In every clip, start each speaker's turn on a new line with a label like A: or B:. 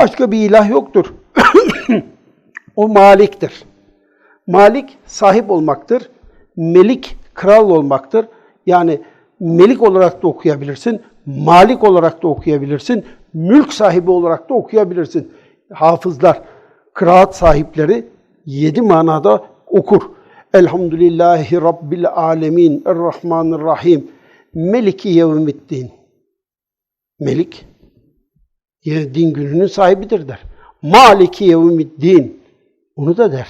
A: Başka bir ilah yoktur. o maliktir. Malik sahip olmaktır. Melik kral olmaktır. Yani melik olarak da okuyabilirsin. Malik olarak da okuyabilirsin. Mülk sahibi olarak da okuyabilirsin. Hafızlar, kıraat sahipleri yedi manada okur. Elhamdülillahi Rabbil alemin, Errahmanirrahim, Meliki yevmiddin. Melik, yine din gününün sahibidir der. Maliki yevmiddin, onu da der.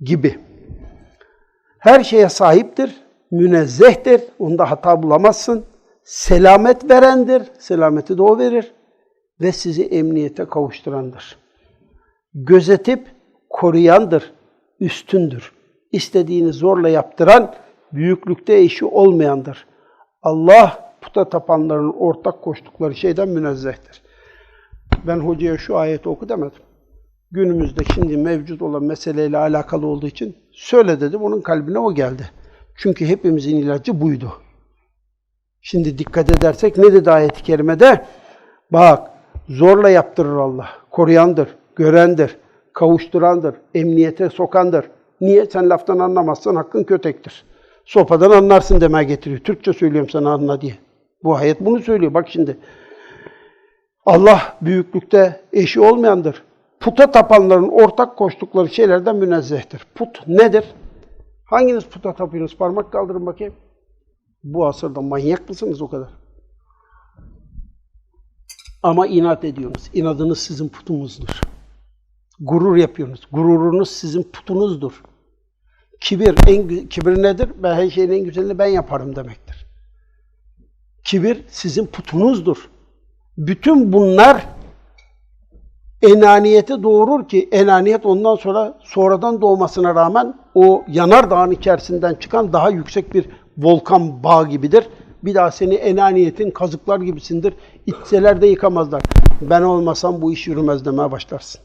A: Gibi. Her şeye sahiptir, münezzehtir, onda hata bulamazsın. Selamet verendir, selameti de o verir ve sizi emniyete kavuşturandır. Gözetip koruyandır, üstündür. İstediğini zorla yaptıran, büyüklükte eşi olmayandır. Allah puta tapanların ortak koştukları şeyden münezzehtir. Ben hocaya şu ayeti oku demedim. Günümüzde şimdi mevcut olan meseleyle alakalı olduğu için söyle dedim, onun kalbine o geldi. Çünkü hepimizin ilacı buydu. Şimdi dikkat edersek ne dedi ayet-i kerimede? Bak, zorla yaptırır Allah. Koruyandır, görendir, kavuşturandır, emniyete sokandır. Niye? Sen laftan anlamazsan hakkın kötektir. Sopadan anlarsın demeye getiriyor. Türkçe söylüyorum sana anla diye. Bu ayet bunu söylüyor. Bak şimdi. Allah büyüklükte eşi olmayandır. Puta tapanların ortak koştukları şeylerden münezzehtir. Put nedir? Hanginiz puta tapıyorsunuz? Parmak kaldırın bakayım. Bu asırda manyak mısınız o kadar? Ama inat ediyorsunuz. İnadınız sizin putunuzdur. Gurur yapıyorsunuz. Gururunuz sizin putunuzdur. Kibir, en, kibir nedir? Ben her şeyin en güzelini ben yaparım demektir. Kibir sizin putunuzdur. Bütün bunlar enaniyeti doğurur ki enaniyet ondan sonra sonradan doğmasına rağmen o yanar dağın içerisinden çıkan daha yüksek bir volkan bağ gibidir. Bir daha seni enaniyetin kazıklar gibisindir. İtseler de yıkamazlar. Ben olmasam bu iş yürümez demeye başlarsın.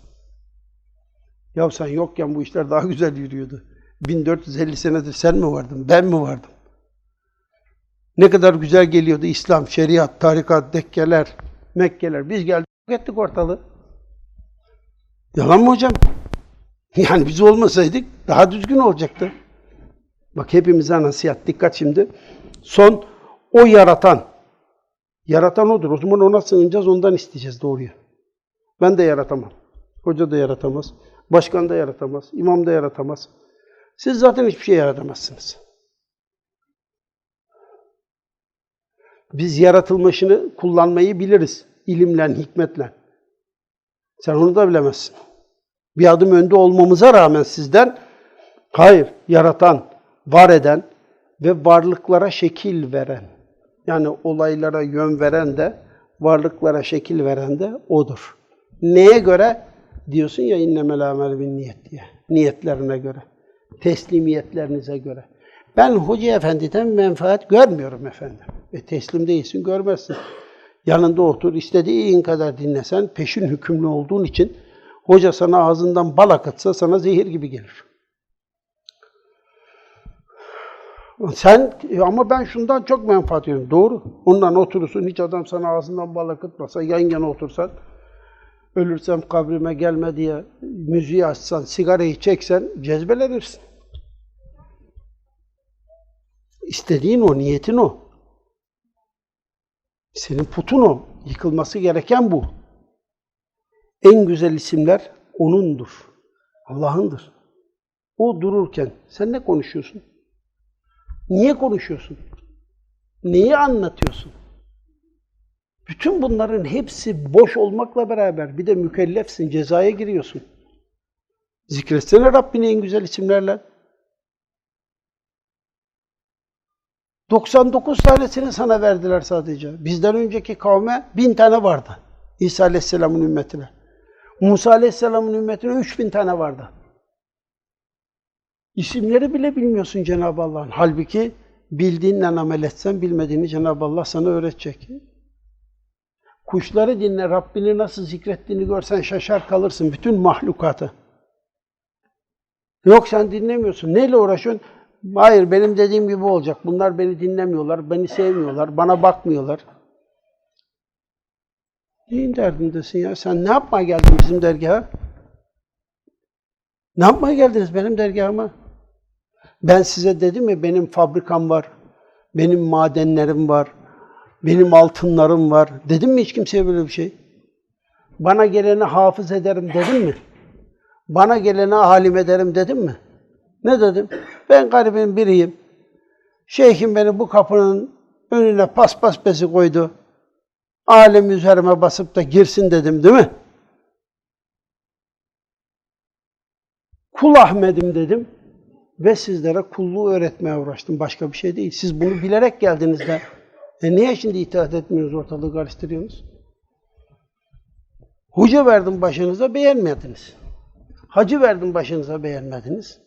A: Ya sen yokken bu işler daha güzel yürüyordu. 1450 senedir sen mi vardın, ben mi vardım? Ne kadar güzel geliyordu İslam, şeriat, tarikat, dekkeler, Mekkeler. Biz geldik ettik ortalığı. Yalan mı hocam? Yani biz olmasaydık daha düzgün olacaktı. Bak hepimize nasihat. Dikkat şimdi. Son o yaratan. Yaratan odur. O zaman ona sığınacağız, ondan isteyeceğiz doğruyu. Ben de yaratamam. Hoca da yaratamaz. Başkan da yaratamaz. imam da yaratamaz. Siz zaten hiçbir şey yaratamazsınız. Biz yaratılmışını kullanmayı biliriz. ilimle, hikmetle. Sen onu da bilemezsin. Bir adım önde olmamıza rağmen sizden, hayır, yaratan, var eden ve varlıklara şekil veren, yani olaylara yön veren de, varlıklara şekil veren de O'dur. Neye göre? Diyorsun ya innemel amel bin niyet diye. Niyetlerine göre. Teslimiyetlerinize göre. Ben Hoca Efendi'den menfaat görmüyorum efendim. E teslim değilsin, görmezsin. Yanında otur, istediğin kadar dinlesen, peşin hükümlü olduğun için hoca sana ağzından bal akıtsa sana zehir gibi gelir. Sen ama ben şundan çok menfaat ediyorum. Doğru. Ondan oturursun, hiç adam sana ağzından bal akıtmasa, yan yana otursan, ölürsem kabrime gelme diye müziği açsan, sigarayı çeksen cezbelenirsin. İstediğin o, niyetin o. Senin putun o. Yıkılması gereken bu. En güzel isimler O'nundur. Allah'ındır. O dururken sen ne konuşuyorsun? Niye konuşuyorsun? Neyi anlatıyorsun? Bütün bunların hepsi boş olmakla beraber bir de mükellefsin, cezaya giriyorsun. Zikretsene Rabbini en güzel isimlerle. 99 tanesini sana verdiler sadece. Bizden önceki kavme bin tane vardı. İsa Aleyhisselam'ın ümmetine. Musa Aleyhisselam'ın ümmetine 3000 tane vardı. İsimleri bile bilmiyorsun Cenab-ı Allah'ın. Halbuki bildiğinle amel etsen bilmediğini Cenab-ı Allah sana öğretecek. Kuşları dinle, Rabbini nasıl zikrettiğini görsen şaşar kalırsın. Bütün mahlukatı. Yok sen dinlemiyorsun. Neyle uğraşıyorsun? Hayır benim dediğim gibi olacak. Bunlar beni dinlemiyorlar, beni sevmiyorlar, bana bakmıyorlar. Neyin derdindesin ya? Sen ne yapmaya geldin bizim dergaha? Ne yapmaya geldiniz benim dergahıma? Ben size dedim ya benim fabrikam var, benim madenlerim var, benim altınlarım var. Dedim mi hiç kimseye böyle bir şey? Bana geleni hafız ederim dedim mi? Bana geleni alim ederim dedim mi? Ne dedim? Ben garibin biriyim. Şeyhim beni bu kapının önüne paspas besi koydu. Alem üzerime basıp da girsin dedim değil mi? Kul Ahmet'im dedim ve sizlere kulluğu öğretmeye uğraştım. Başka bir şey değil. Siz bunu bilerek geldiniz de. E niye şimdi itaat etmiyorsunuz, ortalığı karıştırıyorsunuz? Hoca verdim başınıza, beğenmediniz. Hacı verdim başınıza, beğenmediniz.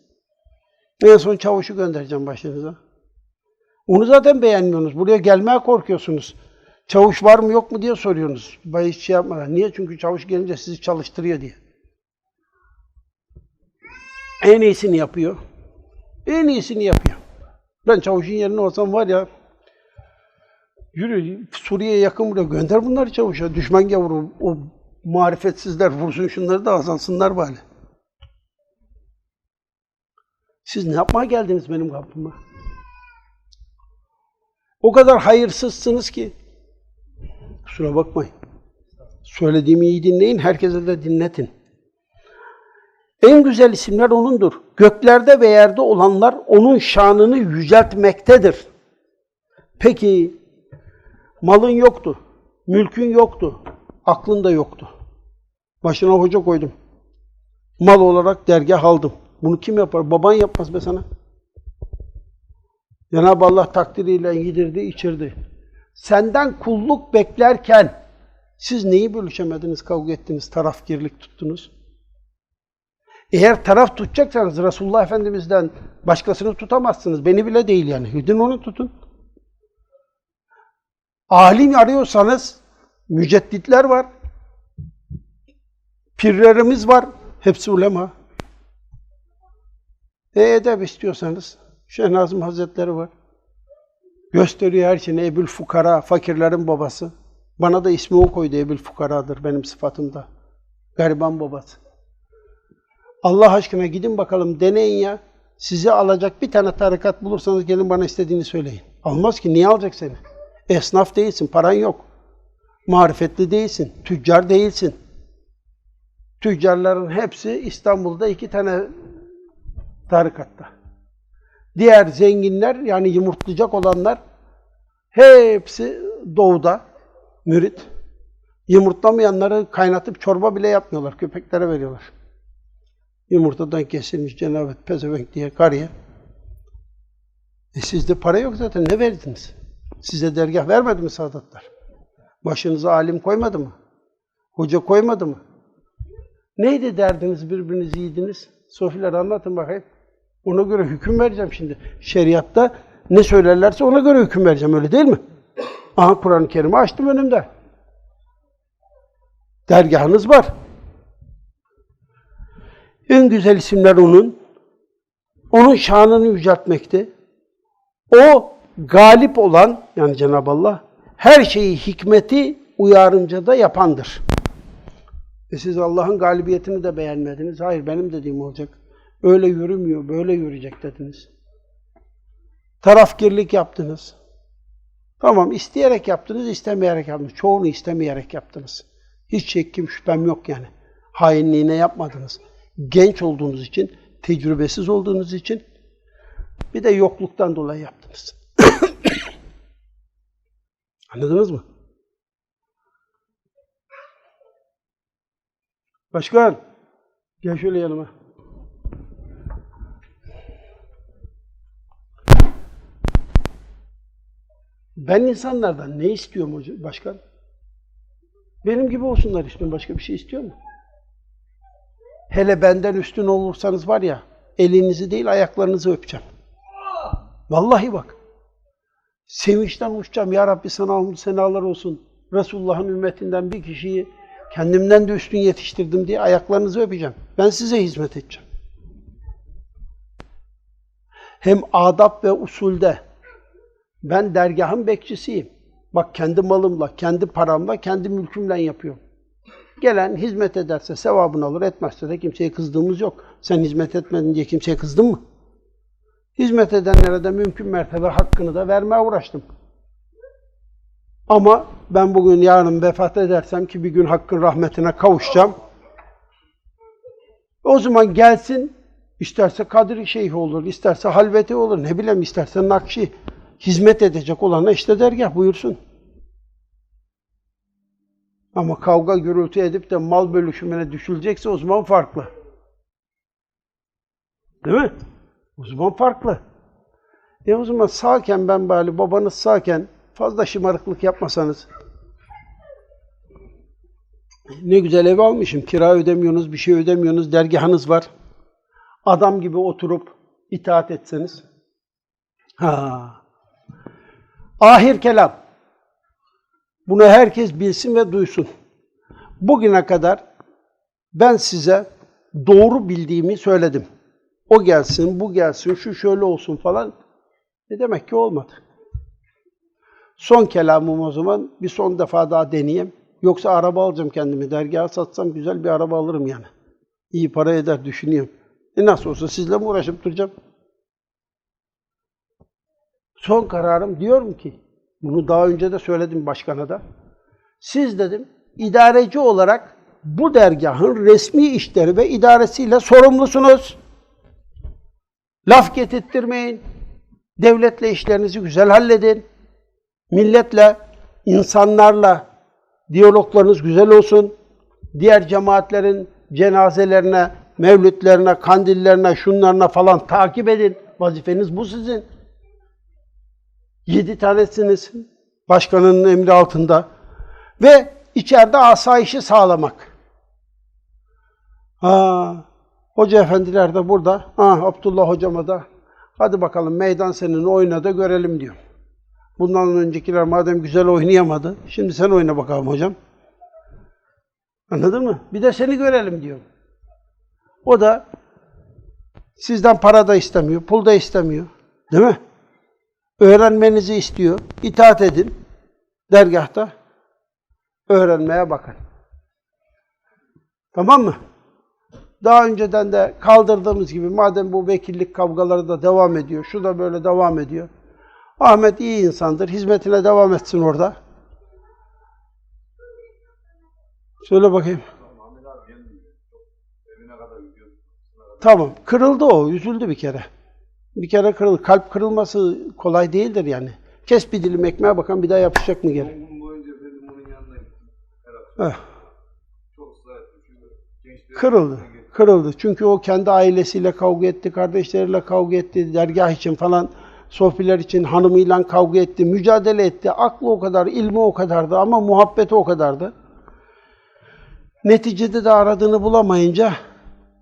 A: En son çavuşu göndereceğim başınıza. Onu zaten beğenmiyorsunuz. Buraya gelmeye korkuyorsunuz. Çavuş var mı yok mu diye soruyorsunuz. Bay hiç şey yapmadan. Niye? Çünkü çavuş gelince sizi çalıştırıyor diye. En iyisini yapıyor. En iyisini yapıyor. Ben çavuşun yerine olsam var ya yürü Suriye'ye yakın buraya gönder bunları çavuşa. Düşman gavuru o marifetsizler vursun şunları da azalsınlar bari. Siz ne yapmaya geldiniz benim kapıma? O kadar hayırsızsınız ki. Kusura bakmayın. Söylediğimi iyi dinleyin, herkese de dinletin. En güzel isimler O'nundur. Göklerde ve yerde olanlar O'nun şanını yüceltmektedir. Peki, malın yoktu, mülkün yoktu, aklın da yoktu. Başına hoca koydum. Mal olarak dergah aldım. Bunu kim yapar? Baban yapmaz be sana. Cenab-ı Allah takdiriyle yedirdi, içirdi. Senden kulluk beklerken siz neyi bölüşemediniz, kavga ettiniz, tarafgirlik tuttunuz? Eğer taraf tutacaksanız Resulullah Efendimiz'den başkasını tutamazsınız. Beni bile değil yani. Gidin onu tutun. Alim arıyorsanız mücedditler var. Pirlerimiz var. Hepsi ulema. E edep istiyorsanız Şeyh Nazım Hazretleri var. Gösteriyor her şeyini. Ebul Fukara, fakirlerin babası. Bana da ismi o koydu. Ebul Fukara'dır benim sıfatımda. Gariban babası. Allah aşkına gidin bakalım deneyin ya. Sizi alacak bir tane tarikat bulursanız gelin bana istediğini söyleyin. Almaz ki. Niye alacak seni? Esnaf değilsin, paran yok. Marifetli değilsin, tüccar değilsin. Tüccarların hepsi İstanbul'da iki tane tarikatta. Diğer zenginler yani yumurtlayacak olanlar hepsi doğuda mürit. Yumurtlamayanları kaynatıp çorba bile yapmıyorlar. Köpeklere veriyorlar. Yumurtadan kesilmiş cenabet pezevenk diye karıya. E sizde para yok zaten. Ne verdiniz? Size dergah vermedi mi Sadatlar? Başınıza alim koymadı mı? Hoca koymadı mı? Neydi derdiniz birbirinizi yediniz? Sofiler anlatın bakayım. Ona göre hüküm vereceğim şimdi. Şeriatta ne söylerlerse ona göre hüküm vereceğim öyle değil mi? Aha Kur'an-ı Kerim'i açtım önümde. Dergahınız var. En güzel isimler onun. Onun şanını yüceltmekte. O galip olan yani Cenab-ı Allah her şeyi hikmeti uyarınca da yapandır. E siz Allah'ın galibiyetini de beğenmediniz. Hayır benim dediğim olacak. Öyle yürümüyor, böyle yürüyecek dediniz. Tarafgirlik yaptınız. Tamam, isteyerek yaptınız, istemeyerek yaptınız. Çoğunu istemeyerek yaptınız. Hiç çekim şüphem yok yani. Hainliğine yapmadınız. Genç olduğunuz için, tecrübesiz olduğunuz için, bir de yokluktan dolayı yaptınız. Anladınız mı? Başkan, gel şöyle yanıma. Ben insanlardan ne istiyorum hocam, başkan? Benim gibi olsunlar istiyorum. Başka bir şey istiyor mu? Hele benden üstün olursanız var ya, elinizi değil ayaklarınızı öpeceğim. Vallahi bak. Sevinçten uçacağım. Ya Rabbi sana senalar olsun. Resulullah'ın ümmetinden bir kişiyi kendimden de üstün yetiştirdim diye ayaklarınızı öpeceğim. Ben size hizmet edeceğim. Hem adab ve usulde ben dergahın bekçisiyim. Bak kendi malımla, kendi paramla, kendi mülkümle yapıyorum. Gelen hizmet ederse sevabını alır, etmezse de kimseye kızdığımız yok. Sen hizmet etmedin diye kimseye kızdın mı? Hizmet edenlere de mümkün mertebe hakkını da vermeye uğraştım. Ama ben bugün yarın vefat edersem ki bir gün hakkın rahmetine kavuşacağım. O zaman gelsin, isterse Kadri Şeyh olur, isterse Halveti olur, ne bileyim isterse Nakşi. Hizmet edecek olana işte dergah buyursun. Ama kavga gürültü edip de mal bölüşümüne düşülecekse o zaman farklı. Değil mi? O zaman farklı. E o zaman sağken ben bari babanız sağken fazla şımarıklık yapmasanız. Ne güzel ev almışım. Kira ödemiyorsunuz, bir şey ödemiyorsunuz, dergahınız var. Adam gibi oturup itaat etseniz. Ha. Ahir kelam. Bunu herkes bilsin ve duysun. Bugüne kadar ben size doğru bildiğimi söyledim. O gelsin, bu gelsin, şu şöyle olsun falan. Ne demek ki olmadı. Son kelamım o zaman bir son defa daha deneyeyim. Yoksa araba alacağım kendimi. Dergaha satsam güzel bir araba alırım yani. İyi para eder düşünüyorum. E nasıl olsa sizle mi uğraşıp duracağım? Son kararım diyorum ki, bunu daha önce de söyledim başkana da. Siz dedim, idareci olarak bu dergahın resmi işleri ve idaresiyle sorumlusunuz. Laf getirttirmeyin. Devletle işlerinizi güzel halledin. Milletle, insanlarla diyaloglarınız güzel olsun. Diğer cemaatlerin cenazelerine, mevlütlerine, kandillerine, şunlarına falan takip edin. Vazifeniz bu sizin. Yedi tanesiniz başkanının emri altında. Ve içeride asayişi sağlamak. Ha, hoca efendiler de burada. Ha, Abdullah hocama da hadi bakalım meydan senin oyna da görelim diyor. Bundan öncekiler madem güzel oynayamadı, şimdi sen oyna bakalım hocam. Anladın mı? Bir de seni görelim diyor. O da sizden para da istemiyor, pul da istemiyor. Değil mi? Öğrenmenizi istiyor. İtaat edin. Dergahta. Öğrenmeye bakın. Tamam mı? Daha önceden de kaldırdığımız gibi madem bu vekillik kavgaları da devam ediyor, şu da böyle devam ediyor. Ahmet iyi insandır, hizmetine devam etsin orada. Söyle bakayım. Tamam, kırıldı o, üzüldü bir kere. Bir kere kırıldı. Kalp kırılması kolay değildir yani. Kes bir dilim ekmeğe bakan bir daha yapışacak mı geri? Eh, kırıldı. Kırıldı. Çünkü o kendi ailesiyle kavga etti, kardeşleriyle kavga etti, dergah için falan, sohbiler için hanımıyla kavga etti, mücadele etti. Aklı o kadar, ilmi o kadardı ama muhabbeti o kadardı. Neticede de aradığını bulamayınca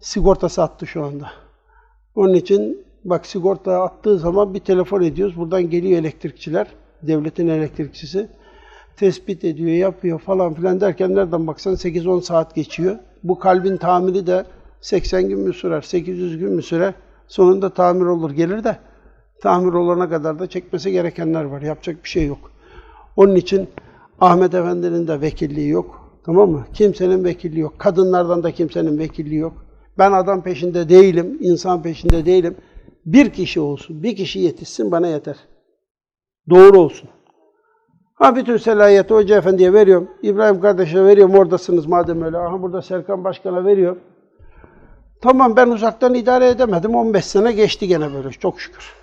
A: sigortası attı şu anda. Onun için bak sigorta attığı zaman bir telefon ediyoruz. Buradan geliyor elektrikçiler, devletin elektrikçisi. Tespit ediyor, yapıyor falan filan derken nereden baksan 8-10 saat geçiyor. Bu kalbin tamiri de 80 gün mü sürer, 800 gün mü sürer? Sonunda tamir olur gelir de tamir olana kadar da çekmesi gerekenler var. Yapacak bir şey yok. Onun için Ahmet Efendi'nin de vekilliği yok. Tamam mı? Kimsenin vekilliği yok. Kadınlardan da kimsenin vekilliği yok. Ben adam peşinde değilim, insan peşinde değilim. Bir kişi olsun, bir kişi yetişsin bana yeter. Doğru olsun. Ha bütün selahiyeti Hoca Efendi'ye veriyorum. İbrahim kardeşe veriyorum oradasınız madem öyle. Aha burada Serkan Başkan'a veriyorum. Tamam ben uzaktan idare edemedim. 15 sene geçti gene böyle çok şükür.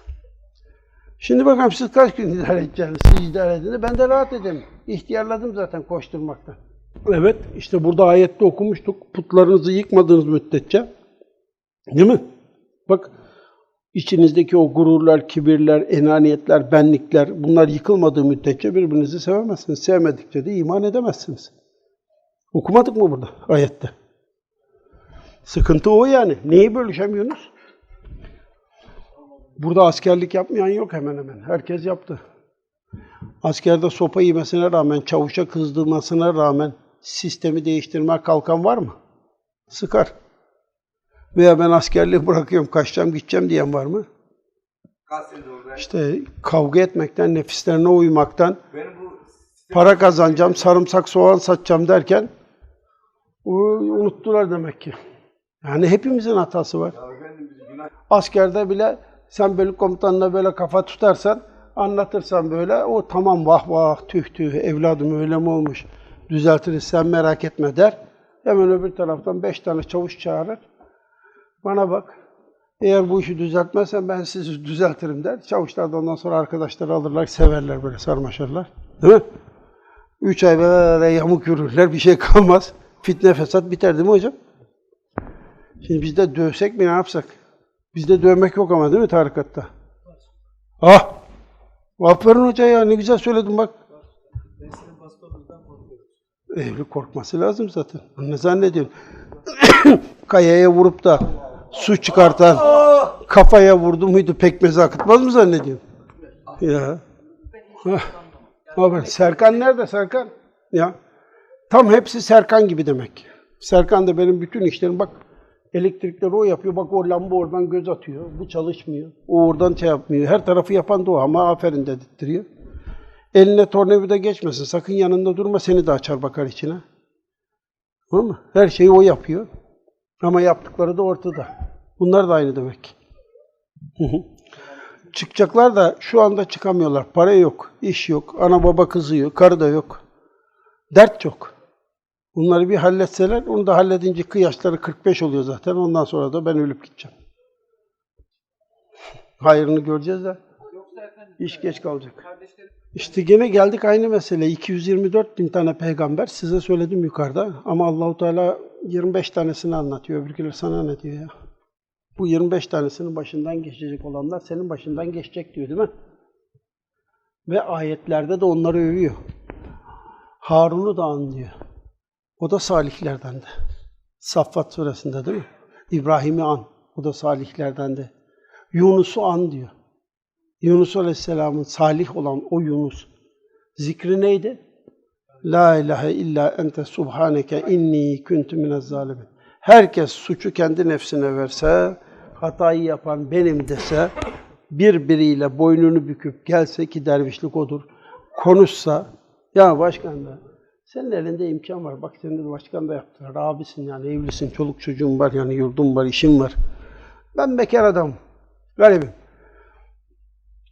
A: Şimdi bakalım siz kaç gün idare edeceksiniz? Siz idare edin ben de rahat edeyim. İhtiyarladım zaten koşturmaktan. Evet işte burada ayette okumuştuk. Putlarınızı yıkmadığınız müddetçe. Değil mi? Bak içinizdeki o gururlar, kibirler, enaniyetler, benlikler bunlar yıkılmadığı müddetçe birbirinizi sevemezsiniz. Sevmedikçe de iman edemezsiniz. Okumadık mı burada ayette? Sıkıntı o yani. Neyi bölüşemiyorsunuz? Burada askerlik yapmayan yok hemen hemen. Herkes yaptı. Askerde sopa yemesine rağmen, çavuşa kızdırmasına rağmen sistemi değiştirmeye kalkan var mı? Sıkar. Veya ben askerliği bırakıyorum, kaçacağım, gideceğim diyen var mı? İşte kavga etmekten, nefislerine uymaktan, para kazanacağım, sarımsak, soğan satacağım derken unuttular demek ki. Yani hepimizin hatası var. Askerde bile sen bölük komutanına böyle kafa tutarsan, anlatırsan böyle, o tamam vah vah tüh tüh evladım öyle mi olmuş, düzeltiriz sen merak etme der. Hemen öbür taraftan beş tane çavuş çağırır. Bana bak, eğer bu işi düzeltmezsen ben sizi düzeltirim der. Çavuşlar da ondan sonra arkadaşları alırlar, severler böyle sarmaşırlar. Değil mi? Üç ay böyle yamuk yürürler, bir şey kalmaz. Fitne fesat biter değil mi hocam? Şimdi biz de dövsek mi ne yapsak? Bizde dövmek yok ama değil mi tarikatta? Ah! Aferin hoca ya ne güzel söyledin bak. Evli korkması lazım zaten. Ne zannediyorsun? Kayaya vurup da su çıkartan kafaya vurdu muydu pekmezi akıtmaz mı zannediyorsun? Ya. Aferin. Serkan nerede Serkan? Ya. Tam hepsi Serkan gibi demek. Serkan da benim bütün işlerim bak elektrikleri o yapıyor. Bak o lamba oradan göz atıyor. Bu çalışmıyor. O oradan şey yapmıyor. Her tarafı yapan da o ama aferin dedirtiyor. Eline tornavida geçmesin. Sakın yanında durma. Seni de açar bakar içine. Tamam mı? Her şeyi o yapıyor. Ama yaptıkları da ortada. Bunlar da aynı demek. Çıkacaklar da şu anda çıkamıyorlar. Para yok, iş yok, ana baba kızıyor, karı da yok. Dert çok. Bunları bir halletseler, onu da halledince kıyaçları 45 oluyor zaten. Ondan sonra da ben ölüp gideceğim. Hayrını göreceğiz de iş geç kalacak. İşte gene geldik aynı mesele. 224 bin tane peygamber size söyledim yukarıda. Ama Allahu Teala 25 tanesini anlatıyor. Öbürküler sana ne diyor ya? Bu 25 tanesinin başından geçecek olanlar senin başından geçecek diyor değil mi? Ve ayetlerde de onları övüyor. Harun'u da anlıyor. O da salihlerden de. Saffat suresinde değil mi? İbrahim'i an. O da salihlerden de. Yunus'u an diyor. Yunus Aleyhisselam'ın salih olan o Yunus. Zikri neydi? La ilahe illa ente subhaneke inni kuntu minez zalimin. Herkes suçu kendi nefsine verse, hatayı yapan benim dese, birbiriyle boynunu büküp gelse ki dervişlik odur, konuşsa, ya başkan da senin elinde imkan var. Bak seni de başkan da yaptılar. Abisin yani evlisin, çoluk çocuğun var yani yurdun var, işin var. Ben bekar adamım. Garibim.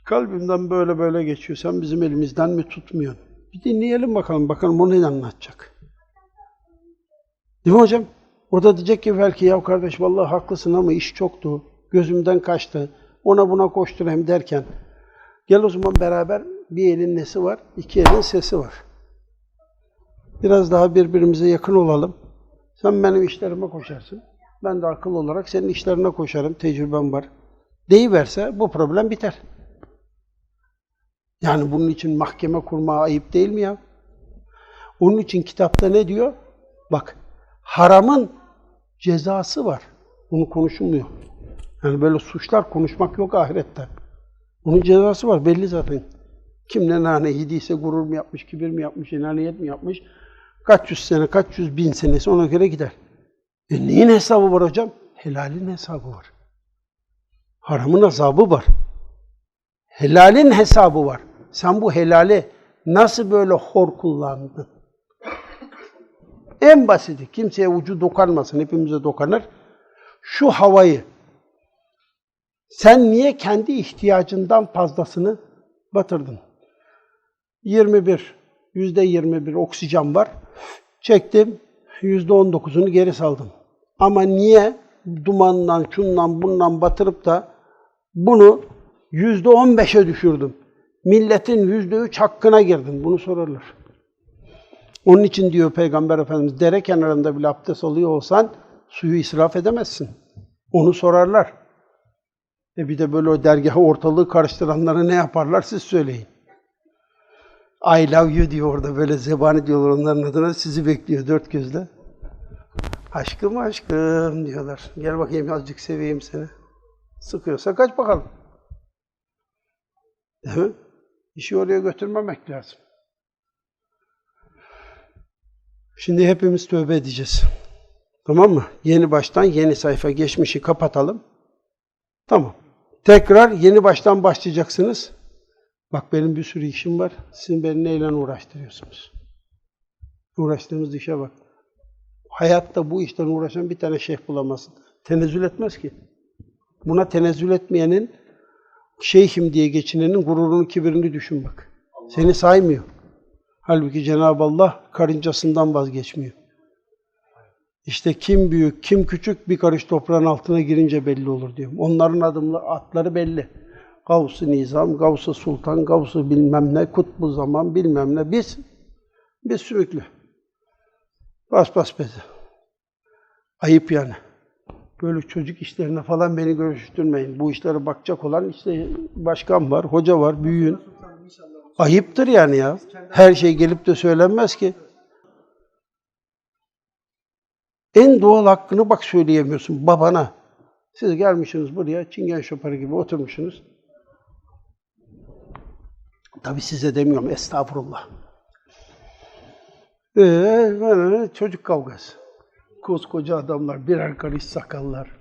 A: Kalbimden böyle böyle geçiyor. Sen bizim elimizden mi tutmuyorsun? Bir dinleyelim bakalım. Bakalım o ne anlatacak. Değil mi hocam? O da diyecek ki belki ya kardeş vallahi haklısın ama iş çoktu. Gözümden kaçtı. Ona buna koşturayım derken. Gel o zaman beraber bir elin nesi var? iki elin sesi var. Biraz daha birbirimize yakın olalım. Sen benim işlerime koşarsın. Ben de akıl olarak senin işlerine koşarım. Tecrübem var. Deyiverse bu problem biter. Yani bunun için mahkeme kurma ayıp değil mi ya? Onun için kitapta ne diyor? Bak, haramın cezası var. Bunu konuşulmuyor. Yani böyle suçlar konuşmak yok ahirette. Bunun cezası var belli zaten. Kim ne nane yediyse gurur mu yapmış, kibir mi yapmış, enaniyet mi yapmış? Kaç yüz sene, kaç yüz bin senesi ona göre gider. E neyin hesabı var hocam? Helalin hesabı var. Haramın azabı var. Helalin hesabı var. Sen bu helali nasıl böyle hor kullandın? En basiti, kimseye ucu dokanmasın, hepimize dokanır. Şu havayı, sen niye kendi ihtiyacından fazlasını batırdın? 21, yüzde 21 oksijen var. Çektim, yüzde 19'unu geri saldım. Ama niye dumandan, şundan, bundan batırıp da bunu yüzde 15'e düşürdüm? Milletin yüzde üç hakkına girdim. Bunu sorarlar. Onun için diyor Peygamber Efendimiz, dere kenarında bile abdest alıyor olsan suyu israf edemezsin. Onu sorarlar. E bir de böyle o dergahı ortalığı karıştıranlara ne yaparlar siz söyleyin. I love you diyor orada böyle zebani diyorlar onların adına sizi bekliyor dört gözle. Aşkım aşkım diyorlar. Gel bakayım azıcık seveyim seni. Sıkıyorsa kaç bakalım. Değil mi? İşi oraya götürmemek lazım. Şimdi hepimiz tövbe edeceğiz. Tamam mı? Yeni baştan yeni sayfa geçmişi kapatalım. Tamam. Tekrar yeni baştan başlayacaksınız. Bak benim bir sürü işim var. Sizin beni neyle uğraştırıyorsunuz? Uğraştığımız işe bak. Hayatta bu işten uğraşan bir tane şeyh bulamazsın. Tenezzül etmez ki. Buna tenezzül etmeyenin, şeyhim diye geçinenin gururunu, kibirini düşün bak. Seni saymıyor. Halbuki Cenab-ı Allah karıncasından vazgeçmiyor. İşte kim büyük, kim küçük bir karış toprağın altına girince belli olur diyor. Onların adımlı atları belli. Gavs-ı Nizam, Gavs-ı Sultan, Gavs-ı bilmem ne, Kutbu Zaman bilmem ne. Biz, biz sümüklü. Bas bas bezi. Ayıp yani. Böyle çocuk işlerine falan beni görüştürmeyin. Bu işlere bakacak olan işte başkan var, hoca var, büyüğün. Ayıptır yani ya. Her şey gelip de söylenmez ki. En doğal hakkını bak söyleyemiyorsun babana. Siz gelmişsiniz buraya çingen şoparı gibi oturmuşsunuz. Tabi size demiyorum estağfurullah. Ee, çocuk kavgası. Koskoca adamlar, birer karış sakallar.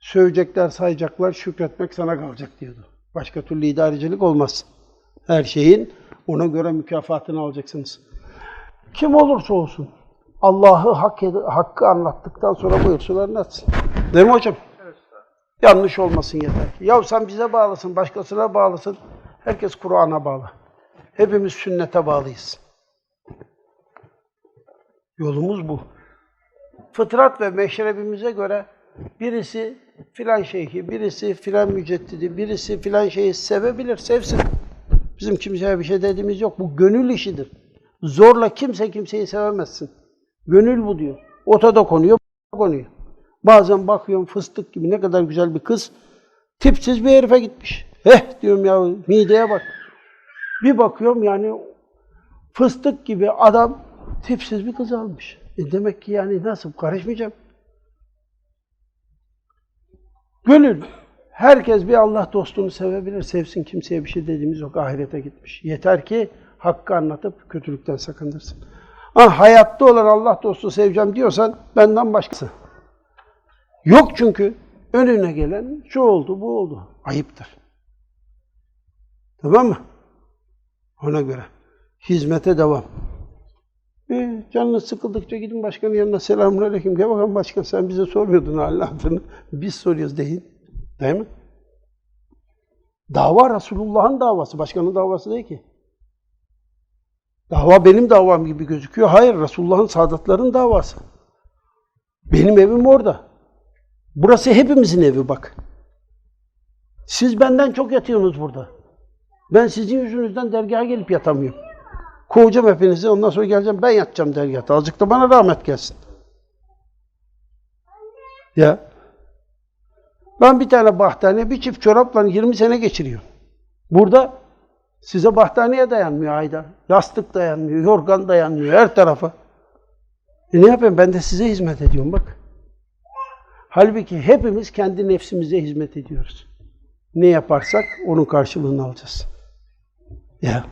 A: Sövecekler, sayacaklar, şükretmek sana kalacak diyordu. Başka türlü idarecilik olmaz. Her şeyin ona göre mükafatını alacaksınız. Kim olursa olsun Allah'ı hak hakkı anlattıktan sonra buyursular anlatsın. Değil mi hocam? Yanlış olmasın yeter. Ya sen bize bağlısın, başkasına bağlısın. Herkes Kur'an'a bağlı. Hepimiz sünnete bağlıyız. Yolumuz bu. Fıtrat ve meşrebimize göre birisi filan şeyhi, birisi filan müceddidi, birisi filan şeyi sevebilir, sevsin. Bizim kimseye bir şey dediğimiz yok. Bu gönül işidir. Zorla kimse kimseyi sevemezsin. Gönül bu diyor. Ota da konuyor, konuyor. Bazen bakıyorum fıstık gibi ne kadar güzel bir kız. Tipsiz bir herife gitmiş. Eh diyorum ya mideye bak. Bir bakıyorum yani fıstık gibi adam tipsiz bir kız almış. E demek ki yani nasıl karışmayacağım. Gönül. Herkes bir Allah dostunu sevebilir. Sevsin kimseye bir şey dediğimiz yok. Ahirete gitmiş. Yeter ki hakkı anlatıp kötülükten sakındırsın. Ha, hayatta olan Allah dostu seveceğim diyorsan benden başkası. Yok çünkü önüne gelen şu oldu, bu oldu. Ayıptır. Tamam mı? Ona göre. Hizmete devam. E, canınız sıkıldıkça gidin başkanın yanına selamun aleyküm. Gel bakalım başkan sen bize sormuyordun halini hatırını. Biz soruyoruz değil. Değil mi? Dava Resulullah'ın davası. Başkanın davası değil ki. Dava benim davam gibi gözüküyor. Hayır, Resulullah'ın sadatların davası. Benim evim orada. Burası hepimizin evi bak. Siz benden çok yatıyorsunuz burada. Ben sizin yüzünüzden dergaha gelip yatamıyorum. Kovacağım hepinizi, ondan sonra geleceğim, ben yatacağım dergahta. Azıcık da bana rahmet gelsin. Ya. Ben bir tane bahtaniye, bir çift çorapla 20 sene geçiriyorum. Burada size bahtaniye dayanmıyor ayda. Yastık dayanmıyor, yorgan dayanmıyor her tarafa. E ne yapayım? Ben de size hizmet ediyorum bak. Halbuki hepimiz kendi nefsimize hizmet ediyoruz. Ne yaparsak onun karşılığını alacağız. Ya.